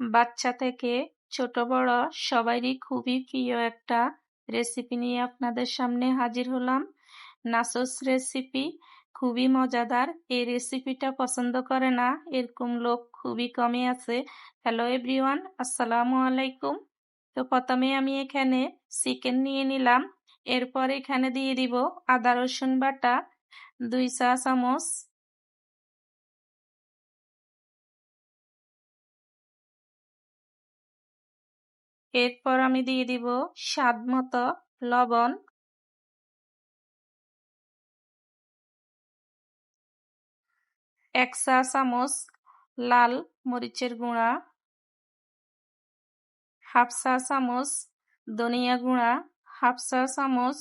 বাচ্চা থেকে ছোট বড় সবারই খুবই প্রিয় একটা রেসিপি নিয়ে আপনাদের সামনে হাজির হলাম। নাসোস রেসিপি খুবই মজাদার। এই রেসিপিটা পছন্দ করে না, এরকম লোক খুবই কমই আছে। হ্যালো এভরিওয়ান আসসালামু আলাইকুম। তো প্রথমে আমি এখানে চিকেন নিয়ে নিলাম। এরপর এখানে দিয়ে দিব আদা রসুন বাটা, দুই চা চামচ এরপর আমি দিয়ে দিব স্বাদ মতো লবণ। এক চা চামচ লাল মরিচের গুঁড়া। হাফ চা চামচ ধনিয়া গুঁড়া। হাফ চা চামচ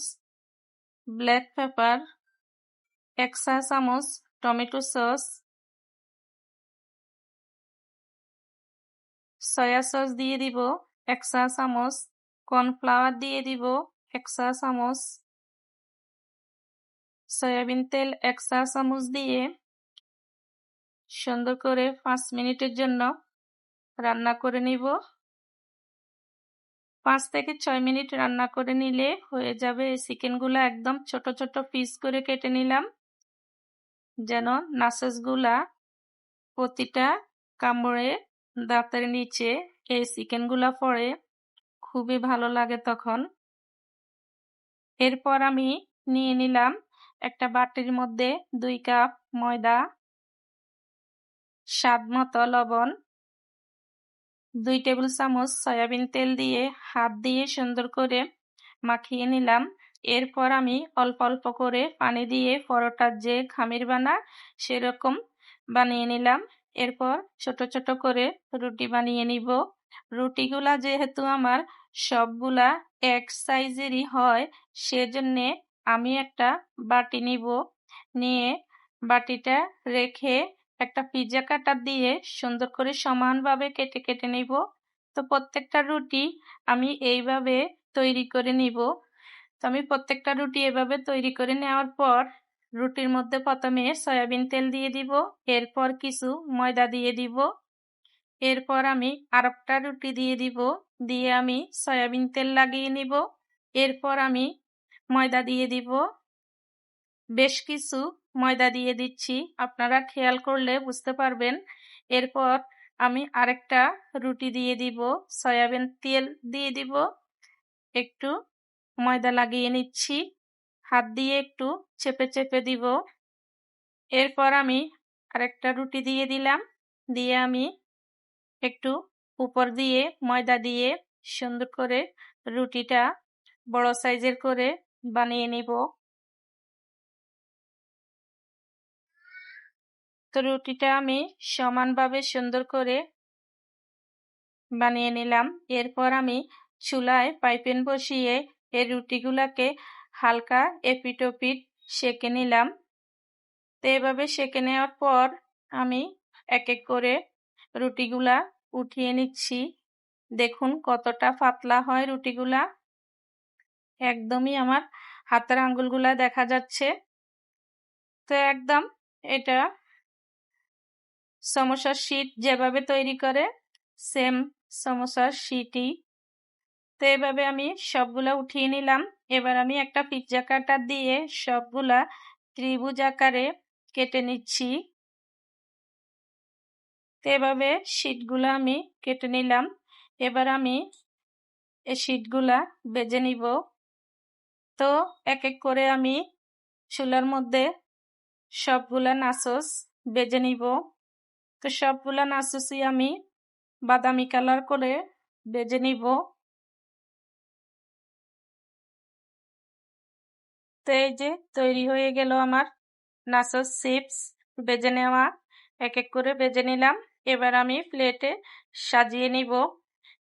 ব্ল্যাক পেপার। এক চা চামচ টমেটো সস। সয়া সস দিয়ে দিব এক চা চামচ কর্নফ্লাওয়ার দিয়ে দিব এক চা চামচ সয়াবিন তেল এক চা চামচ দিয়ে সুন্দর করে পাঁচ মিনিটের জন্য রান্না করে নিব। পাঁচ থেকে ছয় মিনিট রান্না করে নিলে হয়ে যাবে এই চিকেনগুলো একদম ছোট ছোট পিস করে কেটে নিলাম। যেন নাসেসগুলা প্রতিটা কামড়ে দাঁতের নিচে এই চিকেনগুলা পড়ে খুবই ভালো লাগে তখন। এরপর আমি নিয়ে নিলাম একটা বাটির মধ্যে দুই কাপ ময়দা, স্বাদ মতো লবণ, দুই টেবিল চামচ সয়াবিন তেল দিয়ে হাত দিয়ে সুন্দর করে মাখিয়ে নিলাম। এরপর আমি অল্প অল্প করে পানি দিয়ে পরোটার যে খামির বানা সেরকম বানিয়ে নিলাম। এরপর ছোট ছোট করে রুটি বানিয়ে নিব। রুটিগুলা যেহেতু আমার সবগুলা এক সাইজেরই হয়, সেজন্যে আমি একটা বাটি নিব। নিয়ে বাটিটা রেখে একটা পিজা কাটার দিয়ে সুন্দর করে সমানভাবে কেটে কেটে নিব। তো প্রত্যেকটা রুটি আমি এইভাবে তৈরি করে নিব। তো আমি প্রত্যেকটা রুটি এভাবে তৈরি করে নেওয়ার পর রুটির মধ্যে প্রথমে সয়াবিন তেল দিয়ে দিব। এরপর কিছু ময়দা দিয়ে দিব। এরপর আমি আরেকটা রুটি দিয়ে দিব, দিয়ে আমি সয়াবিন তেল লাগিয়ে নিব। এরপর আমি ময়দা দিয়ে দিব। বেশ কিছু ময়দা দিয়ে দিচ্ছি, আপনারা খেয়াল করলে বুঝতে পারবেন। এরপর আমি আরেকটা রুটি দিয়ে দিব, সয়াবিন তেল দিয়ে দিব। একটু ময়দা লাগিয়ে নিচ্ছি, হাত দিয়ে একটু চেপে চেপে দিব। এরপর আমি আরেকটা রুটি দিয়ে দিলাম, দিয়ে আমি একটু উপর দিয়ে ময়দা দিয়ে সুন্দর করে রুটিটা বড় সাইজের করে বানিয়ে নিব। তো রুটিটা আমি সমানভাবে সুন্দর করে বানিয়ে নিলাম। এরপর আমি চুলায় পাইপেন বসিয়ে এই রুটিগুলাকে হালকা এপিটোপিট সেকে নিলাম। তো এভাবে সেকে নেওয়ার পর আমি এক এক করে রুটিগুলা উঠিয়ে নিচ্ছি। দেখুন কতটা পাতলা হয় রুটিগুলা। একদমই আমার হাতের আঙ্গুলগুলা দেখা যাচ্ছে। তো একদম এটা সমস্যার শীত যেভাবে তৈরি করে, সেম সমস্যার শীতই। তো এভাবে আমি সবগুলা উঠিয়ে নিলাম। এবার আমি একটা পিৎজা কাটার দিয়ে সবগুলা ত্রিভুজ আকারে কেটে নিচ্ছি। তো এভাবে শীটগুলো আমি কেটে নিলাম। এবার আমি এই শীটগুলা বেজে নিব। তো এক এক করে আমি চুলার মধ্যে সবগুলা নাসস বেজে নিব। তো সবগুলা নাসসই আমি বাদামি কালার করে বেজে নিব। তো এই যে তৈরি হয়ে গেল আমার নাসস চিপস বেজে নেওয়া। এক এক করে বেজে নিলাম। এবার আমি প্লেটে সাজিয়ে নিব।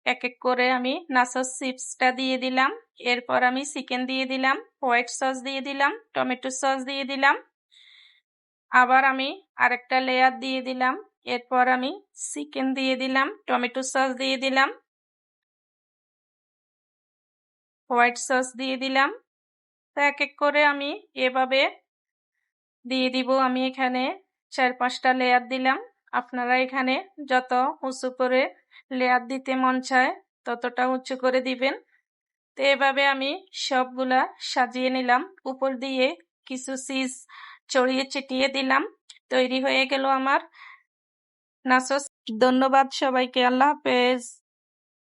এক এক করে আমি নাসস চিপসটা দিয়ে দিলাম। এরপর আমি চিকেন দিয়ে দিলাম, হোয়াইট সস দিয়ে দিলাম, টমেটো সস দিয়ে দিলাম। আবার আমি আরেকটা লেয়ার দিয়ে দিলাম। এরপর আমি চিকেন দিয়ে দিলাম, টমেটো সস দিয়ে দিলাম। হোয়াইট সস দিয়ে দিলাম। তো এক এক করে আমি এভাবে দিয়ে দিব আমি এখানে। চার পাঁচটা লেয়ার দিলাম। আপনারা এখানে যত উঁচু করে লেয়ার দিতে মন চায়, ততটা উঁচু করে দিবেন। তো এভাবে আমি সবগুলা সাজিয়ে নিলাম। উপর দিয়ে কিছু সিজ ছড়িয়ে ছিটিয়ে দিলাম। তৈরি হয়ে গেল আমার নাচস ধন্যবাদ সবাইকে। আল্লাহ হাফেজ।